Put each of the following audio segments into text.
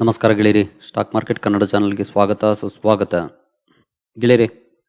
ನಮಸ್ಕಾರ ಗೆಳೆಯರಿ. Stock market Kannada ಚಾನಲ್ಗೆ ಸ್ವಾಗತ, ಸುಸ್ವಾಗತ. ಗೆಳೆಯರಿ,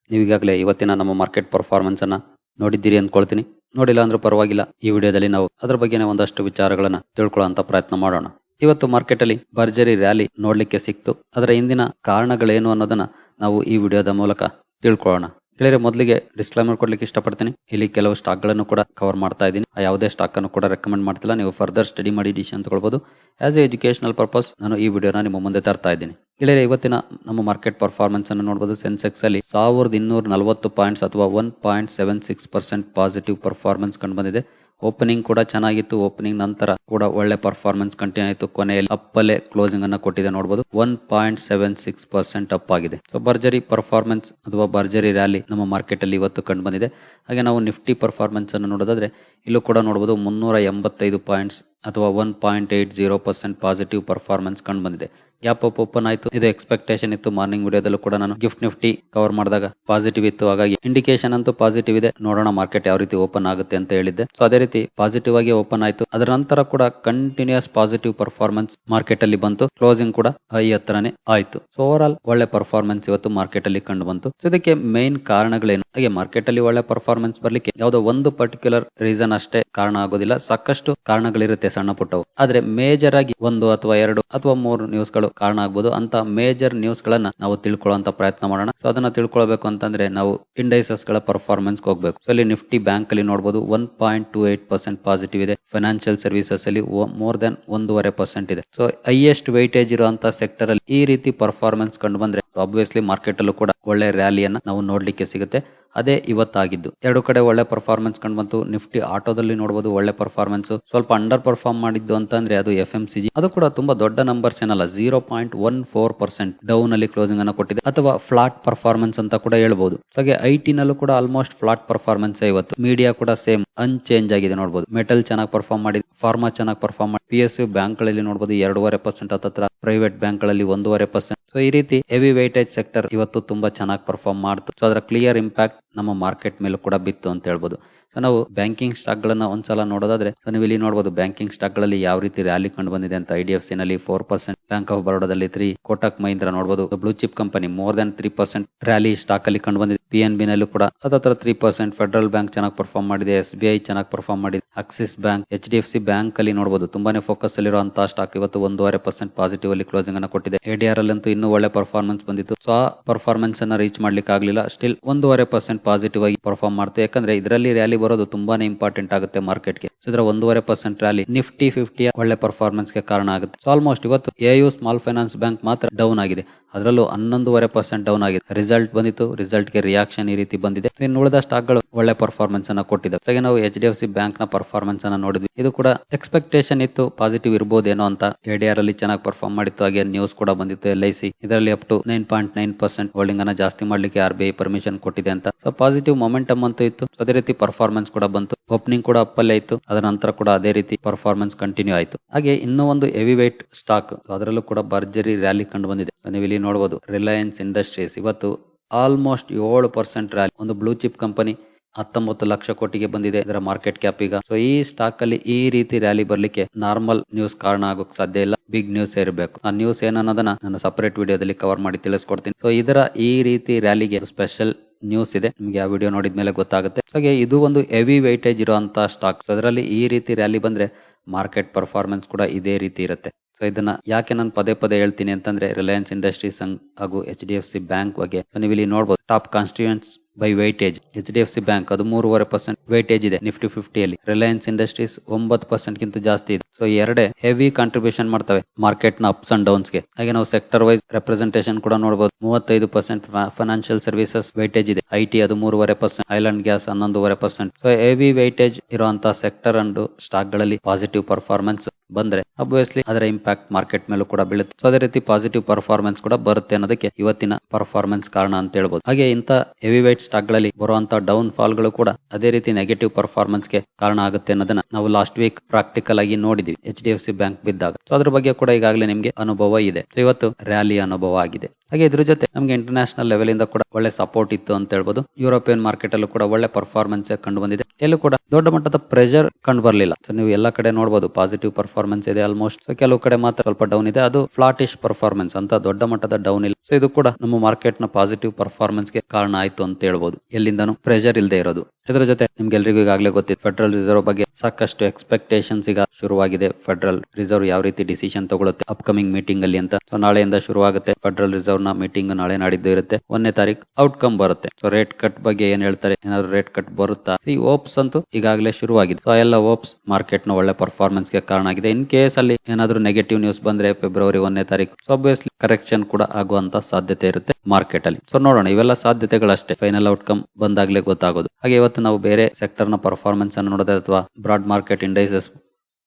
ನೀವೀಗಾಗಲೇ ಇವತ್ತಿನ ನಮ್ಮ ಮಾರ್ಕೆಟ್ ಪರ್ಫಾರ್ಮೆನ್ಸ್ ಅನ್ನ ನೋಡಿದ್ದೀರಿ ಅಂದ್ಕೊಳ್ತೀನಿ. ನೋಡಿಲ್ಲ ಅಂದ್ರೂ ಪರವಾಗಿಲ್ಲ, ಈ ವಿಡಿಯೋದಲ್ಲಿ ನಾವು ಅದರ ಬಗ್ಗೆನೇ ಒಂದಷ್ಟು ವಿಚಾರಗಳನ್ನ ತಿಳ್ಕೊಳ್ಳೋಂತ ಪ್ರಯತ್ನ ಮಾಡೋಣ. ಇವತ್ತು ಮಾರ್ಕೆಟ್ ಅಲ್ಲಿ ಭರ್ಜರಿ ರ್ಯಾಲಿ ನೋಡ್ಲಿಕ್ಕೆ ಸಿಕ್ತು. ಅದರ ಹಿಂದಿನ ಕಾರಣಗಳೇನು ಅನ್ನೋದನ್ನ ನಾವು ಈ ವಿಡಿಯೋದ ಮೂಲಕ ತಿಳ್ಕೊಳ್ಳೋಣ. ಗೆಳೆಯರೆ ಮೊದಲಿಗೆ ಡಿಸ್ಕ್ಲೈಮರ್ ಕೊಡ್ಲಿಕ್ಕೆ ಇಷ್ಟಪಡ್ತೀನಿ. ಇಲ್ಲಿ ಕೆಲವು ಸ್ಟಾಕ್ಗಳನ್ನು ಕೂಡ ಕವರ್ ಮಾಡ್ತಾ ಇದ್ದೀನಿ. ಯಾವುದೇ ಸ್ಟಾಕ್ ಅನ್ನು ಕೂಡ ರೆಕಮೆಂಡ್ ಮಾಡ್ತಿಲ್ಲ. ನೀವು ಫರ್ದರ್ ಸ್ಟಡಿ ಮಾಡಿ ಡಿಸಿಷನ್ ತಗೊಳ್ಬಹುದು ಆಸ್ ಎ ಎಜುಕೇಶನಲ್ ಪರ್ಪಸ್ ನಾನು ಈ ವಿಡಿಯೋನ ನಿಮ್ಮ ಮುಂದೆ ತರ್ತಾ ಇದ್ದೀನಿ. ಗೆಳೆಯರೆ ಇವತ್ತಿನ ನಮ್ಮ ಮಾರ್ಕೆಟ್ ಪರ್ಫಾರ್ಮೆನ್ಸ್ ಅನ್ನು ನೋಡಬಹುದು ಸೆನ್ಸೆಕ್ಸ್ ಅಲ್ಲಿ ಸಾವಿರದ ಇನ್ನೂರ ನಲವತ್ತು ಪಾಯಿಂಟ್ಸ್ ಅಥವಾ one point seven six percent positive performance ಕಂಡು ಬಂದಿದೆ ಓಪನಿಂಗ್ ಕೂಡ ಚೆನ್ನಾಗಿತ್ತು. ಓಪನಿಂಗ್ ನಂತರ ಕೂಡ ಒಳ್ಳೆ ಪರ್ಫಾರ್ಮೆನ್ಸ್ ಕಂಟಿನ್ಯೂ ಆಯಿತು. ಕೊನೆಯಲ್ಲಿ ಅಪ್ಪಲ್ಲೇ ಕ್ಲೋಸಿಂಗ್ ಅನ್ನ ಕೊಟ್ಟಿದೆ ನೋಡಬಹುದು one point seven six percent up ಆಗಿದೆ. ಸೊ ಭರ್ಜರಿ ಪರ್ಫಾರ್ಮೆನ್ಸ್ ಅಥವಾ ಭರ್ಜರಿ ರ್ಯಾಲಿ ನಮ್ಮ ಮಾರ್ಕೆಟ್ ಅಲ್ಲಿ ಇವತ್ತು ಕಂಡು ಬಂದಿದೆ. ಹಾಗೆ ನಾವು ನಿಫ್ಟಿ ಪರ್ಫಾರ್ಮೆನ್ಸ್ ಅನ್ನು ನೋಡೋದಾದ್ರೆ, ಇಲ್ಲೂ ಕೂಡ ನೋಡಬಹುದು ಮುನ್ನೂರ ಎಂಬತ್ತೈದು ಪಾಯಿಂಟ್ಸ್ ಅಥವಾ one point eight zero percent positive performance ಕಂಡು ಬಂದಿದೆ. ಗ್ಯಾಪ್ ಅಪ್ ಓಪನ್ ಆಯಿತು. ಇದು ಎಕ್ಸ್ಪೆಕ್ಟೇಷನ್ ಇತ್ತು. ಮಾರ್ನಿಂಗ್ ವಿಡಿಯೋದಲ್ಲೂ ಕೂಡ ನಾನು ಗಿಫ್ಟ್ ನಿಫ್ಟಿ ಕವರ್ ಮಾಡಿದಾಗ ಪಾಸಿಟಿವ್ ಇತ್ತು. ಹಾಗಾಗಿ ಇಂಡಿಕೇಶನ್ ಅಂತೂ ಪಾಸಿಟಿವ್ ಇದೆ. ನೋಡೋಣ ಮಾರ್ಕೆಟ್ ಯಾವ ರೀತಿ ಓಪನ್ ಆಗುತ್ತೆ ಅಂತ ಹೇಳಿದ್ದೆ. ಸೊ ಅದೇ ರೀತಿ ಪಾಸಿಟಿವ್ ಆಗಿ ಓಪನ್ ಆಯಿತು. ಅದರ ನಂತರ ಕೂಡ ಕಂಟಿನ್ಯೂಸ್ ಪಾಸಿಟಿವ್ ಪರ್ಫಾರ್ಮೆನ್ಸ್ ಮಾರ್ಕೆಟ್ ಅಲ್ಲಿ ಬಂತು. ಕ್ಲೋಸಿಂಗ್ ಕೂಡ ಹೈ ಹತ್ರನೇ ಆಯಿತು. ಸೊ ಓವರ್ ಆಲ್ ಒಳ್ಳೆ ಪರ್ಫಾರ್ಮೆನ್ಸ್ ಇವತ್ತು ಮಾರ್ಕೆಟ್ ಅಲ್ಲಿ ಕಂಡು ಬಂತು. ಸೊ ಇದಕ್ಕೆ ಮೇನ್ ಕಾರಣಗಳೇನು? ಹಾಗೆ ಮಾರ್ಕೆಟ್ ಅಲ್ಲಿ ಒಳ್ಳೆ ಪರ್ಫಾರ್ಮೆನ್ಸ್ ಬರ್ಲಿಕ್ಕೆ ಯಾವುದೋ ಒಂದು ಪರ್ಟಿಕ್ಯುಲರ್ ರೀಸನ್ ಅಷ್ಟೇ ಕಾರಣ ಆಗೋದಿಲ್ಲ. ಸಾಕಷ್ಟು ಕಾರಣಗಳಿರುತ್ತೆ. ಸಣ್ಣ ಪುಟ್ಟವು. ಆದ್ರೆ ಮೇಜರ್ ಆಗಿ ಒಂದು ಅಥವಾ ಎರಡು ಅಥವಾ ಮೂರು ನ್ಯೂಸ್ಗಳು ಕಾರಣ ಆಗಬಹುದು ಅಂತ ಮೇಜರ್ ನ್ಯೂಸ್ ಗಳನ್ನ ನಾವು ತಿಳ್ಕೊಳ್ಳುವಂತ ಪ್ರಯತ್ನ ಮಾಡೋಣ. ಸೊ ಅದನ್ನ ತಿಳ್ಕೊಳ್ಬೇಕು ಅಂತಂದ್ರೆ ನಾವು ಇಂಡೈಸಸ್ಗಳ ಪರ್ಫಾರ್ಮೆನ್ಸ್ ಹೋಗ್ಬೇಕು. ಅಲ್ಲಿ ನಿಫ್ಟಿ ಬ್ಯಾಂಕ್ ಅಲ್ಲಿ ನೋಡಬಹುದು one point two eight percent positive ಇದೆ. ಫೈನಾನ್ಷಿಯಲ್ ಸರ್ವಿಸಸ್ ಅಲ್ಲಿ ಮೋರ್ ದನ್ ಒಂದೂವರೆ ಪರ್ಸೆಂಟ್ ಇದೆ. ಸೊ ಹೈಯೆಸ್ಟ್ ವೈಟೇಜ್ ಇರುವಂತ ಸೆಕ್ಟರ್ ಅಲ್ಲಿ ಈ ರೀತಿ ಪರ್ಫಾರ್ಮೆನ್ಸ್ ಕಂಡು ಬಂದ್ರೆ ಆಬ್ವಿಯಸ್ಲಿ ಮಾರ್ಕೆಟ್ ಅಲ್ಲೂ ಕೂಡ ಒಳ್ಳೆ ರ್ಯಾಲಿಯನ್ನ ನಾವು ನೋಡ್ಲಿಕ್ಕೆ ಸಿಗುತ್ತೆ. ಅದೇ ಇವತ್ತಾಗಿದ್ದು. ಎರಡು ಕಡೆ ಒಳ್ಳೆ ಪರ್ಫಾರ್ಮೆನ್ಸ್ ಕಂಡು ಬಂತು. ನಿಫ್ಟಿ ಆಟೋದಲ್ಲಿ ನೋಡಬಹುದು ಒಳ್ಳೆ ಪರ್ಫಾರ್ಮೆನ್ಸ್ ಸ್ವಲ್ಪ ಅಂಡರ್ ಪರ್ಫಾರ್ಮ್ ಮಾಡಿದ್ದು ಅಂತಂದ್ರೆ ಅದು ಎಫ್ ಎಂ ಸಿ ಜಿ ಅದು ಕೂಡ ತುಂಬಾ ದೊಡ್ಡ ನಂಬರ್ಸ್ ಏನಲ್ಲ zero point one four percent down ಅಲ್ಲಿ ಕ್ಲೋಸಿಂಗ್ ಅನ್ನು ಕೊಟ್ಟಿದೆ. ಅಥವಾ ಫ್ಲಾಟ್ ಪರ್ಫಾರ್ಮೆನ್ಸ್ ಅಂತ ಕೂಡ ಹೇಳ್ಬಹುದು ಹಾಗೆ ಐ ಟಿ ನಲ್ಲೂ ಕೂಡ ಆಲ್ಮೋಸ್ಟ್ ಫ್ಲಾಟ್ ಪರ್ಫಾರ್ಮೆನ್ಸ್ ಇವತ್ತು. ಮೀಡಿಯಾ ಕೂಡ ಸೇಮ್ ಅನ್ಚೇಂಜ್ ಆಗಿದೆ ನೋಡಬಹುದು ಮೆಟಲ್ ಚೆನ್ನಾಗಿ ಪರ್ಫಾರ್ಮ್ ಮಾಡಿದೆ ಫಾರ್ಮಾ ಚೆನ್ನಾಗಿ ಪರ್ಫಾರ್ಮ್ ಮಾಡಿ. ಪಿ ಎಸ್ ಯು ಬ್ಯಾಂಕ್ಗಳಲ್ಲಿ ನೋಡಬಹುದು ಎರಡೂವರೆ ಪರ್ಸೆಂಟ್ ಹತ್ತತ್ರ ಪ್ರೈವೇಟ್ ಬ್ಯಾಂಕ್ಗಳಲ್ಲಿ ಒಂದೂವರೆ ಪರ್ಸೆಂಟ್ ಸೊ ಈ ರೀತಿ ಹೆವಿ ವೈಟೇಜ್ ಸೆಕ್ಟರ್ ಇವತ್ತು ತುಂಬಾ ಚೆನ್ನಾಗಿ ಪರ್ಫಾರ್ಮ್ ಮಾಡ್ತು. ಸೊ ಅದರ ಕ್ಲಿಯರ್ ಇಂಪ್ಯಾಕ್ಟ್ ನಮ್ಮ ಮಾರ್ಕೆಟ್ ಮೇಲೂ ಕೂಡ ಬಿತ್ತು ಅಂತ ಹೇಳ್ಬೋದು. ಸೊ ನಾವು ಬ್ಯಾಂಕಿಂಗ್ ಸ್ಟಾಕ್ ಗಳನ್ನ ಒಂದ್ಸಲ ನೋಡೋದಾದ್ರೆ ಸೊ ನೀವು ಇಲ್ಲಿ ನೋಡಬಹುದು ಬ್ಯಾಂಕಿಂಗ್ ಸ್ಟಾಕ್ಗಳಲ್ಲಿ ಯಾವ ರೀತಿ ರ್ಯಾಲಿ ಕಂಡು ಬಂದಿದೆ ಅಂತ ಐ ಸಿ ನಲ್ಲಿ ಫೋರ್ ಪರ್ಸೆಂಟ್ ಬ್ಯಾಂಕ್ ಆಫ್ ಬರೋಡಾದಲ್ಲಿ ತ್ರೀ ಕೋಟಕ್ ಮಹಿಂದ್ರ ನೋಡಬಹುದು blue chip company more than three percent rally stock ಅಲ್ಲಿ ಕಂಡು ಬಂದಿದೆ. ಪಿ ಎನ್ ಬಿ ನಲ್ಲೂ ಕೂಡ ಹತ್ರ ತ್ರೀ ಪರ್ಸೆಂಟ್ ಫೆಡರಲ್ ಬ್ಯಾಂಕ್ ಚೆನ್ನಾಗಿ ಪರ್ಫಾರ್ಮ್ ಮಾಡಿದೆ ಎಸ್ ಬಿ ಐ ಚೆನ್ನಾಗಿ ಪರ್ಫಾರ್ಮ್ ಮಾಡಿದೆ Axis Bank H D F C bank ಅಲ್ಲಿ ನೋಡಬಹುದು ತುಂಬಾನೇ ಫೋಕಸ್ ಅಲ್ಲಿರುವಂತಹ ಸ್ಟಾಕ್ ಇವತ್ತು ಒಂದೂವರೆ ಪರ್ಸೆಂಟ್ ಪಾಸಿಟಿವ್ ಅಲ್ಲಿ ಕ್ಲೋಸಿಂಗ್ ಅನ್ನ ಕೊಟ್ಟಿದೆ. ಎಡಿಆರ್ ಅಲ್ಲಿ ಅಂತೂ ಇನ್ನೂ ಒಳ್ಳೆ ಪರ್ಫಾರ್ಮೆನ್ಸ್ ಬಂದಿತ್ತು. ಸೊ ಆ ಪರ್ಫಾರ್ಮೆನ್ಸ್ ಅನ್ನ ರೀಚ್ ಮಾಡ್ಲಿಕ್ಕೆ ಆಗಲಿಲ್ಲ ಸ್ಟಿಲ್ ಒಂದೂವರೆ ಪರ್ಸೆಂಟ್ ಪಾಸಿಟಿವ್ ಆಗಿ ಪರ್ಫಾರ್ಮ್ ಮಾಡುತ್ತೆ ಯಾಕಂದ್ರೆ ಇದರಲ್ಲಿ ರ್ಯಾಲಿ ಬರೋದು ತುಂಬಾನೇ ಇಂಪಾರ್ಟೆಂಟ್ ಆಗುತ್ತೆ ಮಾರ್ಕೆಟ್ಗೆ ಸೊ ಇದರ ಒಂದೂವರೆ ಪರ್ಸೆಂಟ್ ರ್ಯಾಲಿ ನಿಫ್ಟಿ ಫಿಫ್ಟಿ ಒಳ್ಳೆ ಪರ್ಫಾರ್ಮೆನ್ಸ್ಗೆ ಕಾರಣ ಆಗುತ್ತೆ. ಆಲ್ಮೋಸ್ಟ್ ಇವತ್ತು A U small finance bank ಮಾತ್ರ ಡೌನ್ ಆಗಿದೆ. ಅದರಲ್ಲೂ ಹನ್ನೊಂದೂವರೆ ಪರ್ಸೆಂಟ್ ಡೌನ್ ಆಗಿದೆ. ರಿಸಲ್ಟ್ ಬಂದಿತ್ತು. ರಿಸಲ್ಟ್ಗೆ ರಿಯಾಕ್ಷನ್ ಈ ರೀತಿ ಬಂದಿದೆ. ಇನ್ನು ಉಳಿದ ಸ್ಟಾಕ್ಗಳು ಒಳ್ಳೆ ಪರ್ಫಾರ್ಮೆನ್ಸ್ ಅನ್ನ ಕೊಟ್ಟಿದೆ. ಹಾಗೆ ನಾವು ಎಚ್ ಡಿ ಎಫ್ ಸಿ ಬ್ಯಾಂಕ್ನ ಪರ್ಫಾರ್ಮೆನ್ಸ್ ಅನ್ನ ನೋಡಿದ್ವಿ. ಇದು ಕೂಡ ಎಕ್ಸ್ಪೆಕ್ಟೇಷನ್ ಇತ್ತು ಪಾಸಿಟಿವ್ ಇರಬಹುದೇನೋ ಅಂತ ಎಡಿಆರ್ ಅಲ್ಲಿ ಚೆನ್ನಾಗಿ ಪರ್ಫಾರ್ಮ್ ಮಾಡಿತ್ತು. ಹಾಗೆ ನ್ಯೂಸ್ ಕೂಡ ಬಂದಿತ್ತು ಎಲ್ ಐ ಸಿ ಇದರಲ್ಲಿ up to nine point nine percent holding ಅನ್ನ ಜಾಸ್ತಿ ಮಾಡ್ಲಿಕ್ಕೆ ಆರ್ ಬಿ ಐ ಪರ್ಮಿಷನ್ ಕೊಟ್ಟಿದೆ ಅಂತ. ಸೊ ಪಾಸಿಟಿವ್ ಮೊಮೆಂಟಮ್ ಅಂತೂ ಇತ್ತು. ಅದೇ ರೀತಿ ಪರ್ಫಾರ್ಮೆನ್ಸ್ ಕೂಡ ಬಂತು. ಓಪನಿಂಗ್ ಕೂಡ ಅಪ್ಪಲ್ಲೇ ಇತ್ತು. ಅದರ ನಂತರ ಕೂಡ ಅದೇ ರೀತಿ ಪರ್ಫಾರ್ಮೆನ್ಸ್ ಕಂಟಿನ್ಯೂ ಆಯಿತು. ಹಾಗೆ ಇನ್ನೂ ಒಂದು ಹೆವಿ ವೇಟ್ ಸ್ಟಾಕ್ ಅದರಲ್ಲೂ ಕೂಡ ಭರ್ಜರಿ ರ್ಯಾಲಿ ಕಂಡು ಬಂದಿದೆ. ನೀವು ಇಲ್ಲಿ ನೋಡಬಹುದು ರಿಲಯನ್ಸ್ ಇಂಡಸ್ಟ್ರೀಸ್ ಇವತ್ತು ಆಲ್ಮೋಸ್ಟ್ ಏಳು ಪರ್ಸೆಂಟ್ ರ್ಯಾಲಿ ಒಂದು ಬ್ಲೂ ಚಿಪ್ ಕಂಪನಿ ಹತ್ತೊಂಬತ್ತು ಲಕ್ಷ ಕೋಟಿಗೆ ಬಂದಿದೆ ಇದರ ಮಾರ್ಕೆಟ್ ಕ್ಯಾಪ್ ಈಗ. ಸೊ ಈ ಸ್ಟಾಕ್ ಅಲ್ಲಿ ಈ ರೀತಿ ರ್ಯಾಲಿ ಬರ್ಲಿಕ್ಕೆ ನಾರ್ಮಲ್ ನ್ಯೂಸ್ ಕಾರಣ ಆಗೋಕ್ ಸಾಧ್ಯ ಇಲ್ಲ. ಬಿಗ್ ನ್ಯೂಸ್ ಇರಬೇಕು ಆ ನ್ಯೂಸ್ ಏನನ್ನೋದನ್ನ ನಾನು ಸಪರೇಟ್ ವಿಡಿಯೋದಲ್ಲಿ ಕವರ್ ಮಾಡಿ ತಿಳಿಸ್ಕೊಡ್ತೀನಿ. ಸೊ ಇದರ ಈ ರೀತಿ ರ್ಯಾಲಿಗೆ ಸ್ಪೆಷಲ್ ನ್ಯೂಸ್ ಇದೆ. ನಿಮಗೆ ಆ ವಿಡಿಯೋ ನೋಡಿದ ಮೇಲೆ ಗೊತ್ತಾಗುತ್ತೆ ಹಾಗೆ ಇದು ಒಂದು ಹೆವಿ ವೈಟೇಜ್ ಇರುವಂತಹ ಸ್ಟಾಕ್ ಸೊ ಅದರಲ್ಲಿ ಈ ರೀತಿ ರ್ಯಾಲಿ ಬಂದ್ರೆ ಮಾರ್ಕೆಟ್ ಪರ್ಫಾರ್ಮೆನ್ಸ್ ಕೂಡ ಇದೇ ರೀತಿ ಇರುತ್ತೆ. ಸೊ ಇದನ್ನ ಯಾಕೆ ನಾನು ಪದೇ ಪದೇ ಹೇಳ್ತೀನಿ ಅಂತಂದ್ರೆ ರಿಲಯನ್ಸ್ ಇಂಡಸ್ಟ್ರೀಸ್ ಹಾಗೂ H D F C bank ಬಗ್ಗೆ. ನೀವು ಇಲ್ಲಿ ನೋಡಬಹುದು top constituents by weightage H D F C bank ಅದು ಮೂರುವರೆ ಪರ್ಸೆಂಟ್ ವೈಟೇಜ್ ಇದೆ. ನಿಫ್ಟಿ ಫಿಫ್ಟಿಯಲ್ಲಿ ರಿಲಯನ್ಸ್ ಇಂಡಸ್ಟ್ರೀಸ್ ಒಂಬತ್ತು ಪರ್ಸೆಂಟ್ ಗಿಂತ ಜಾಸ್ತಿ ಇದೆ. ಸೊ ಎರಡೇ ಹೆವಿ ಕಾಂಟ್ರಿಬ್ಯೂಷನ್ ಮಾಡ್ತವೆ. ಮಾರ್ಕೆಟ್ನ ಅಪ್ಸ್ ಅಂಡ್ ಡೌನ್ಸ್ಗೆ. ಹಾಗೆ ನಾವು ಸೆಕ್ಟರ್ ವೈಸ್ ರೆಪ್ರೆಸೆಂಟೇಷನ್ ಕೂಡ ನೋಡಬಹುದು ಮೂವತ್ತೈದು ಪರ್ಸೆಂಟ್ ಫೈನಾನ್ಷಿಯಲ್ ಸರ್ವಿಸಸ್ ವೈಟೇಜ್ ಇದೆ. ಐ ಟಿ ಅದು ಮೂರುವರೆ ಪರ್ಸೆಂಟ್ ಐಲ್ಯಾಂಡ್ ಗ್ಯಾಸ್ ಹನ್ನೊಂದುವರೆ ಪರ್ಸೆಂಟ್ ಸೊ ಹೆವಿ ವೈಟೇಜ್ ಇರುವಂತಹ ಸೆಕ್ಟರ್ ಅಂಡ್ ಸ್ಟಾಕ್ಗಳಲ್ಲಿ ಪಾಸಿಟಿವ್ ಪರ್ಫಾರ್ಮೆನ್ಸ್ ಬಂದ್ರೆ ಅಬ್ವಿಯಸ್ಲಿ ಅದರ ಇಂಪ್ಯಾಕ್ಟ್ ಮಾರ್ಕೆಟ್ ಮೇಲೂ ಕೂಡ ಬೀಳುತ್ತೆ. ಸೊ ಅದೇ ರೀತಿ ಪಾಸಿಟಿವ್ ಪರ್ಫಾರ್ಮೆನ್ಸ್ ಕೂಡ ಬರುತ್ತೆ ಅನ್ನೋದಕ್ಕೆ ಇವತ್ತಿನ ಪರ್ಫಾರ್ಮೆನ್ಸ್ ಕಾರಣ ಅಂತ ಹೇಳ್ಬೋದು. ಹಾಗೆ ಇಂತ ಹೆವಿ ವೈಟ್ ಸ್ಟಾಕ್ಗಳಲ್ಲಿ ಬರುವಂತಹ ಡೌನ್ ಫಾಲ್ಗಳು ಕೂಡ ಅದೇ ರೀತಿ ನೆಗೆಟಿವ್ ಪರ್ಫಾರ್ಮೆನ್ಸ್ಗೆ ಕಾರಣ ಆಗುತ್ತೆ ಅನ್ನೋದನ್ನ ನಾವು ಲಾಸ್ಟ್ ವೀಕ್ ಪ್ರಾಕ್ಟಿಕಲ್ ಆಗಿ ನೋಡಿದ್ವಿ. H D F C bank ಬಿದ್ದಾಗ. ಸೊ ಅದ್ರ ಬಗ್ಗೆ ಕೂಡ ಈಗಾಗಲೇ ನಿಮಗೆ ಅನುಭವ ಇದೆ. ಸೊ ಇವತ್ತು ರ್ಯಾಲಿ ಅನುಭವ ಆಗಿದೆ. ಹಾಗೆ ಇದ್ರ ಜೊತೆ ನಮಗೆ ಇಂಟರ್ನ್ಯಾಷನಲ್ ಲೆವೆಲ್ ಇಂದ ಕೂಡ ಒಳ್ಳೆ ಸಪೋರ್ಟ್ ಇತ್ತು ಅಂತ ಹೇಳ್ಬೋದು. ಯುರೋಪಿಯನ್ ಮಾರ್ಕೆಟ್ ಅಲ್ಲೂ ಕೂಡ ಒಳ್ಳೆ ಪರ್ಫಾರ್ಮೆನ್ಸ್ ಕಂಡು ಬಂದಿದೆ. ಎಲ್ಲೂ ಕೂಡ ದೊಡ್ಡ ಮಟ್ಟದ ಪ್ರೆಷರ್ ಕಂಡು ಬರಲಿಲ್ಲ. ಸೊ ನೀವು ಎಲ್ಲ ಕಡೆ ನೋಡಬಹುದು ಪಾಸಿಟಿವ್ ಪರ್ಫಾರ್ಮೆನ್ಸ್ ಇದೆ ಆಲ್ಮೋಸ್ಟ್ ಕೆಲವು ಕಡೆ ಮಾತ್ರ ಸ್ವಲ್ಪ ಡೌನ್ ಇದೆ. ಅದು ಫ್ಲಾಟಿಶ್ ಪರ್ಫಾರ್ಮೆನ್ಸ್ ಅಂತ ದೊಡ್ಡ ಮಟ್ಟದ ಡೌನ್ ಇಲ್ಲ. ಸೊ ಇದು ಕೂಡ ನಮ್ಮ ಮಾರ್ಕೆಟ್ನ ಪಾಸಿಟಿವ್ ಪರ್ಫಾರ್ಮೆನ್ಸ್ಗೆ ಕಾರಣ ಆಯ್ತು ಅಂತ ಹೇಳ್ಬೋದು. ಎಲ್ಲಿಂದನೂ ಪ್ರೆಷರ್ ಇಲ್ಲದೆ ಇರೋದು. ಇದರ ಜೊತೆ ನಿಮ್ಗೆಲ್ರಿಗೂ ಈಗಾಗಲೇ ಗೊತ್ತಿದೆ ಫೆಡರಲ್ ರಿಸರ್ವ್ ಬಗ್ಗೆ ಸಾಕಷ್ಟು ಎಕ್ಸ್ಪೆಕ್ಟೇಷನ್ಸ್ ಈಗ ಶುರುವಾಗಿದೆ. ಫೆಡರಲ್ ರಿಸರ್ವ್ ಯಾವ ರೀತಿ ಡಿಸಿಷನ್ ತಗೊಳುತ್ತೆ ಅಪ್ಕಮಿಂಗ್ ಮೀಟಿಂಗ್ ಅಲ್ಲಿ ಅಂತ. ಸೊ ನಾಳೆಯಿಂದ ಶುರುವಾಗುತ್ತೆ. ಫೆಡರಲ್ ರಿಸರ್ವ್ನ ಮೀಟಿಂಗ್ ನಾಳೆ ನಾಡಿದ್ದು ಇರುತ್ತೆ. ಒಂದನೇ ತಾರೀಕು ಔಟ್ಕಮ್ ಬರುತ್ತೆ. ಸೊ ರೇಟ್ ಕಟ್ ಬಗ್ಗೆ ಏನ್ ಹೇಳ್ತಾರೆ, ಏನಾದ್ರು ರೇಟ್ ಕಟ್ ಬರುತ್ತಾ? ಈ ಓಪ್ಸ್ ಅಂತೂ ಈಗಾಗಲೇ ಶುರುವಾಗಿದೆ. ಸೊ ಎಲ್ಲ ಓಪ್ಸ್ ಮಾರ್ಕೆಟ್ನ ಒಳ್ಳೆ ಪರ್ಫಾರ್ಮೆನ್ಸ್ಗೆ ಕಾರಣ ಆಗಿದೆ. ಇನ್ ಕೇಸ್ ಅಲ್ಲಿ ಏನಾದ್ರು ನೆಗೆಟಿವ್ ನ್ಯೂಸ್ ಬಂದ್ರೆ ಫೆಬ್ರವರಿ ಒಂದನೇ ತಾರೀಕು ಸೊ ಅಬ್ವಿಯಸ್ಲಿ ಕರೆಕ್ಷನ್ ಕೂಡ ಆಗುವಂತ ಸಾಧ್ಯತೆ ಇರುತ್ತೆ ಮಾರ್ಕೆಟ್ ಅಲ್ಲಿ. ಸೊ ನೋಡೋಣ, ಇವೆಲ್ಲ ಸಾಧ್ಯತೆಗಳಷ್ಟೇ. ಫೈನಲ್ ಔಟ್ಕಮ್ ಬಂದಾಗ್ಲೇ ಗೊತ್ತಾಗೋದು. ಹಾಗೆ ಇವತ್ತು ನಾವು ಬೇರೆ ಸೆಕ್ಟರ್ನ ಪರ್ಫಾರ್ಮೆನ್ಸ್ ಅನ್ನು ನೋಡೋದೇ ಅಥವಾ ಬ್ರಾಡ್ ಮಾರ್ಕೆಟ್ ಇಂಡೈಸಸ್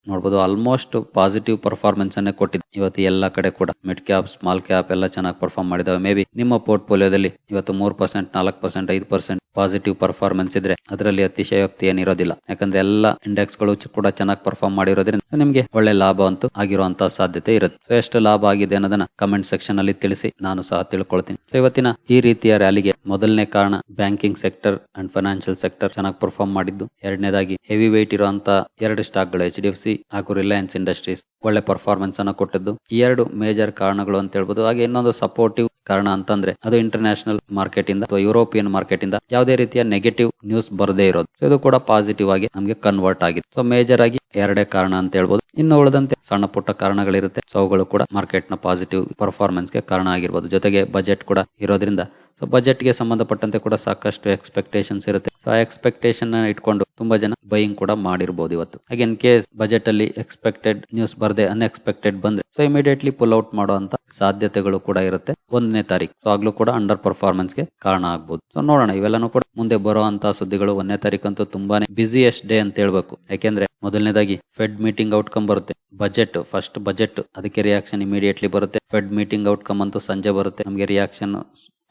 ನೋಡಬಹುದು ಆಲ್ಮೋಸ್ಟ್ ಪಾಸಿಟಿವ್ ಪರ್ಫಾರ್ಮೆನ್ಸ್ ಅನ್ನೇ ಕೊಟ್ಟಿದೆ ಇವತ್ತು ಎಲ್ಲ ಕಡೆ ಕೂಡ. ಮಿಡ್ ಕ್ಯಾಪ್ ಸ್ಮಾಲ್ ಕ್ಯಾಪ್ ಎಲ್ಲ ಚೆನ್ನಾಗಿ ಪರ್ಫಾರ್ಮ್ ಮಾಡಿದಾವೆ. ಮೇ ಬಿ ನಿಮ್ಮ ಪೋರ್ಟ್ಫೋಲಿಯೋದಲ್ಲಿ ಇವತ್ತು ಮೂರ್ ಪರ್ಸೆಂಟ್ ನಾಲ್ಕು ಪರ್ಸೆಂಟ್ ಐದು ಪರ್ಸೆಂಟ್ ಪಾಸಿಟಿವ್ ಪರ್ಫಾರ್ಮೆನ್ಸ್ ಇದ್ರೆ ಅದರಲ್ಲಿ ಅತಿಶಯೋಕ್ತಿ ಏನಿರೋದಿಲ್ಲ. ಯಾಕಂದ್ರೆ ಎಲ್ಲ ಇಂಡೆಕ್ಸ್ಗಳು ಕೂಡ ಚೆನ್ನಾಗಿ ಪರ್ಫಾರ್ಮ್ ಮಾಡಿರೋದ್ರಿಂದ ನಿಮಗೆ ಒಳ್ಳೆ ಲಾಭ ಅಂತೂ ಆಗಿರುವಂತಹ ಸಾಧ್ಯತೆ ಇರುತ್ತೆ. ಸೊ ಎಷ್ಟು ಲಾಭ ಆಗಿದೆ ಅನ್ನೋದನ್ನ ಕಮೆಂಟ್ ಸೆಕ್ಷನ್ ಅಲ್ಲಿ ತಿಳಿಸಿ, ನಾನು ಸಹ ತಿಳ್ಕೊಳ್ತೀನಿ. ಸೊ ಇವತ್ತಿನ ಈ ರೀತಿಯ ರ್ಯಾಲಿಗೆ ಮೊದಲನೇ ಕಾರಣ banking sector and financial sector ಚೆನ್ನಾಗಿ ಪರ್ಫಾರ್ಮ್ ಮಾಡಿದ್ದು. ಎರಡನೇದಾಗಿ ಹೆವಿ ವೇಟ್ ಇರುವಂತ ಎರಡು ಸ್ಟಾಕ್ಗಳು ಎಚ್ ಡಿ ಎಫ್ ಸಿ ಹಾಗೂ ರಿಲಯನ್ಸ್ ಇಂಡಸ್ಟ್ರೀಸ್ ಒಳ್ಳೆ ಪರ್ಫಾರ್ಮೆನ್ಸ್ ಅನ್ನ ಕೊಟ್ಟಿದ್ದು. ಎರಡು ಮೇಜರ್ ಕಾರಣಗಳು ಅಂತ ಹೇಳ್ಬೋದು. ಹಾಗೆ ಇನ್ನೊಂದು ಸಪೋರ್ಟಿವ್ ಕಾರಣ ಅಂತಂದ್ರೆ ಅದು ಇಂಟರ್ನ್ಯಾಷನಲ್ ಮಾರ್ಕೆಟ್ ಇಂದ ಅಥವಾ ಯುರೋಪಿಯನ್ ಮಾರ್ಕೆಟ್ ಇಂದ ಯಾವುದೇ ರೀತಿಯ ನೆಗೆಟಿವ್ ನ್ಯೂಸ್ ಬರದೇ ಇರೋದು. ಇದು ಕೂಡ ಪಾಸಿಟಿವ್ ಆಗಿ ನಮಗೆ ಕನ್ವರ್ಟ್ ಆಗಿದೆ ಸೊ ಮೇಜರ್ ಆಗಿ ಎರಡೇ ಕಾರಣ ಅಂತ ಹೇಳ್ಬೋದು. ಇನ್ನು ಉಳಿದಂತೆ ಸಣ್ಣ ಪುಟ್ಟ ಕಾರಣಗಳಿರುತ್ತೆ. ಸೊ ಅವುಗಳು ಕೂಡ ಮಾರ್ಕೆಟ್ನ ಪಾಸಿಟಿವ್ ಪರ್ಫಾರ್ಮೆನ್ಸ್ಗೆ ಕಾರಣ ಆಗಿರ್ಬೋದು. ಜೊತೆಗೆ ಬಜೆಟ್ ಕೂಡ ಇರೋದ್ರಿಂದ. ಸೊ ಬಜೆಟ್ಗೆ ಸಂಬಂಧಪಟ್ಟಂತೆ ಕೂಡ ಸಾಕಷ್ಟು ಎಕ್ಸ್ಪೆಕ್ಟೇಷನ್ಸ್ ಇರುತ್ತೆ. ಸೊ ಆ ಎಕ್ಸ್ಪೆಕ್ಟೇಷನ್ ಇಟ್ಕೊಂಡು ತುಂಬಾ ಜನ ಬೈಯಿಂಗ್ ಕೂಡ ಮಾಡಿರ್ಬೋದು ಇವತ್ತು. ಹಾಗೆ ಇನ್ ಕೇಸ್ ಬಜೆಟ್ ಅಲ್ಲಿ ಎಕ್ಸ್ಪೆಕ್ಟೆಡ್ ನ್ಯೂಸ್ ಬರ್ದೆ ಅನ್ಎಕ್ಸ್ಪೆಕ್ಟೆಡ್ ಬಂದ್ರೆ ಸೊ ಇಮಿಡಿಯೇಟ್ಲಿ ಪುಲ್ ಔಟ್ ಮಾಡುವಂತ ಸಾಧ್ಯತೆಗಳು ಕೂಡ ಇರುತ್ತೆ ಒಂದನೇ ತಾರೀಕು. ಸೊ ಆಗ್ಲೂ ಕೂಡ ಅಂಡರ್ ಪರ್ಫಾರ್ಮೆನ್ಸ್ಗೆ ಕಾರಣ ಆಗ್ಬೋದು. ಸೊ ನೋಡೋಣ, ಇವೆಲ್ಲನೂ ಕೂಡ ಮುಂದೆ ಬರುವಂತ ಸುದ್ದಿಗಳು ಒಂದನೇ ತಾರೀಕಂತೂ ತುಂಬಾನೇ ಬ್ಯುಸಿಯೆಸ್ಟ್ ಡೇ ಅಂತ ಹೇಳ್ಬೇಕು. ಯಾಕೆಂದ್ರೆ ಮೊದಲನೇದಾಗಿ ಫೆಡ್ ಮೀಟಿಂಗ್ ಔಟ್ಕಮ್ ಬರುತ್ತೆ. ಬಜೆಟ್ ಫಸ್ಟ್ ಬಜೆಟ್ ಅದಕ್ಕೆ ರಿಯಾಕ್ಷನ್ ಇಮಿಡಿಯೇಟ್ಲಿ ಬರುತ್ತೆ. ಫೆಡ್ ಮೀಟಿಂಗ್ ಔಟ್ಕಮ್ ಅಂತೂ ಸಂಜೆ ಬರುತ್ತೆ. ನಮಗೆ ರಿಯಾಕ್ಷನ್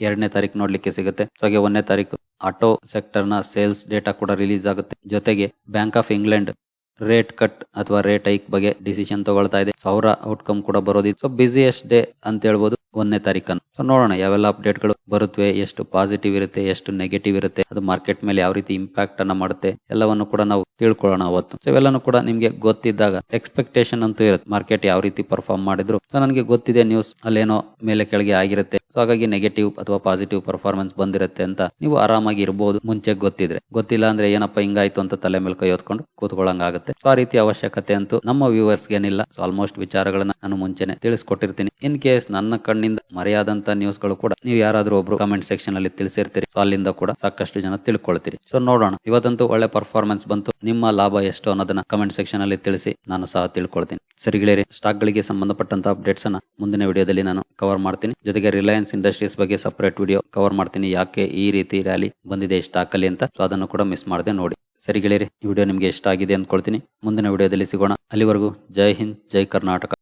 ಎರಡನೇ ತಾರೀಕು ನೋಡ್ಲಿಕ್ಕೆ ಸಿಗುತ್ತೆ. ಹಾಗೆ ಒಂದನೇ ತಾರೀಕು ಆಟೋ ಸೆಕ್ಟರ್ನ ಸೇಲ್ಸ್ ಡೇಟಾ ಕೂಡ ರಿಲೀಸ್ ಆಗುತ್ತೆ. ಜೊತೆಗೆ Bank of England rate cut ಅಥವಾ ರೇಟ್ ಹೈಕ್ ಬಗ್ಗೆ ಡಿಸಿಷನ್ ತಗೊಳ್ತಾ ಇದೆ. ಸಾವಿರ ಔಟ್ಕಮ್ ಕೂಡ ಬರೋದಿತ್ತು. ಸೊ ಬಿಸಿಯೆಸ್ಟ್ ಡೇ ಅಂತ ಹೇಳ್ಬೋದು. ಒಂದನೇ ತಾರೀಕನ್ನು. ಸೊ ನೋಡೋಣ, ಯಾವೆಲ್ಲ ಅಪ್ಡೇಟ್ಗಳು ಬರುತ್ತವೆ ಎಷ್ಟು ಪಾಸಿಟಿವ್ ಇರುತ್ತೆ, ಎಷ್ಟು ನೆಗೆಟಿವ್ ಇರುತ್ತೆ, ಅದು ಮಾರ್ಕೆಟ್ ಮೇಲೆ ಯಾವ ರೀತಿ ಇಂಪ್ಯಾಕ್ಟ್ ಅನ್ನ ಮಾಡುತ್ತೆ, ಎಲ್ಲವನ್ನು ಕೂಡ ನಾವು ತಿಳ್ಕೊಳ್ಳೋಣ ಅವತ್ತು. ಸೊ ಇವೆಲ್ಲನೂ ಕೂಡ ನಿಮ್ಗೆ ಗೊತ್ತಿದ್ದಾಗ ಎಕ್ಸ್ಪೆಕ್ಟೇಷನ್ ಅಂತೂ ಇರುತ್ತೆ ಮಾರ್ಕೆಟ್ ಯಾವ ರೀತಿ ಪರ್ಫಾರ್ಮ್ ಮಾಡಿದ್ರು. ಸೊ ನನಗೆ ಗೊತ್ತಿದೆ ನ್ಯೂಸ್ ಅಲ್ಲೇನೋ ಮೇಲೆ ಕೆಳಗೆ ಆಗಿರುತ್ತೆ. ಸೊ ಹಾಗಾಗಿ ನೆಗೆಟಿವ್ ಅಥವಾ ಪಾಸಿಟಿವ್ ಪರ್ಫಾರ್ಮೆನ್ಸ್ ಬಂದಿರುತ್ತೆ ಅಂತ ನೀವು ಆರಾಮಾಗಿ ಇರಬಹುದು ಮುಂಚೆ ಗೊತ್ತಿದ್ರೆ. ಗೊತ್ತಿಲ್ಲ ಅಂದ್ರೆ ಏನಪ್ಪ ಹಿಂಗಾಯ್ತು ಅಂತ ತಲೆ ಮೇಲೆ ಕೈ ಹೊತ್ಕೊಂಡು ಕೂತ್ಕೊಳ್ಳಂಗಾಗುತ್ತೆ ಸೊ ಆ ರೀತಿ ಅವಶ್ಯಕತೆ ಅಂತೂ ನಮ್ಮ ವ್ಯೂವರ್ಸ್ ಏನಿಲ್ಲ ಸೊ ಆಲ್ಮೋಸ್ಟ್ ವಿಚಾರಗಳನ್ನ ನಾನು ಮುಂಚೆನೆ ತಿಳಿಸ್ಕೊಟ್ಟಿರ್ತೀನಿ. ಇನ್ ಕೇಸ್ ನನ್ನ ಕಣ್ಣಿಂದ ಮರೆಯಾದಂತ ನ್ಯೂಸ್ಗಳು ಕೂಡ ನೀವು ಯಾರಾದ್ರೂ ಒಬ್ರು ಕಮೆಂಟ್ ಸೆಕ್ಷನ್ ಅಲ್ಲಿ ತಿಳಿಸಿರ್ತೀರಿ ಅಲ್ಲಿಂದ ಕೂಡ ಸಾಕಷ್ಟು ಜನ ತಿಳ್ಕೊಳ್ತೀರಿ. ಸೊ ನೋಡೋಣ, ಇವತ್ತಂತೂ ಒಳ್ಳೆ ಪರ್ಫಾರ್ಮೆನ್ಸ್ ಬಂತು. ನಿಮ್ಮ ಲಾಭ ಎಷ್ಟು ಅನ್ನೋದನ್ನ ಕಮೆಂಟ್ ಸೆಕ್ಷನ್ ಅಲ್ಲಿ ತಿಳಿಸಿ, ನಾನು ಸಹ ತಿಳ್ಕೊಳ್ತೀನಿ. ಸರಿಗಳಿರಿ ಸ್ಟಾಕ್ ಗಳಿಗೆ ಸಂಬಂಧಪಟ್ಟಂತ ಅಪ್ಡೇಟ್ಸ್ ಅನ್ನ ಮುಂದಿನ ವಿಡಿಯೋದಲ್ಲಿ ನಾನು ಕವರ್ ಮಾಡ್ತೀನಿ. ಜೊತೆಗೆ ರಿಲಯನ್ಸ್ ಇಂಡಸ್ಟ್ರೀಸ್ ಬಗ್ಗೆ ಸಪರೇಟ್ ವಿಡಿಯೋ ಕವರ್ ಮಾಡ್ತೀನಿ, ಯಾಕೆ ಈ ರೀತಿ ರ್ಯಾಲಿ ಬಂದಿದೆ ಸ್ಟಾಕ್ ಅಲ್ಲಿ ಅಂತ. ಸೊ ಅದನ್ನು ಕೂಡ ಮಿಸ್ ಮಾಡದೆ ನೋಡಿ. ಸರಿ ಗೆಳೆಯರಿ, ಈ ವಿಡಿಯೋ ನಿಮ್ಗೆ ಇಷ್ಟ ಆಗಿದೆ ಅಂದ್ಕೊಳ್ತೀನಿ. ಮುಂದಿನ ವಿಡಿಯೋದಲ್ಲಿ ಸಿಗೋಣ. ಅಲ್ಲಿವರೆಗೂ ಜೈ ಹಿಂದ್, ಜೈ ಕರ್ನಾಟಕ.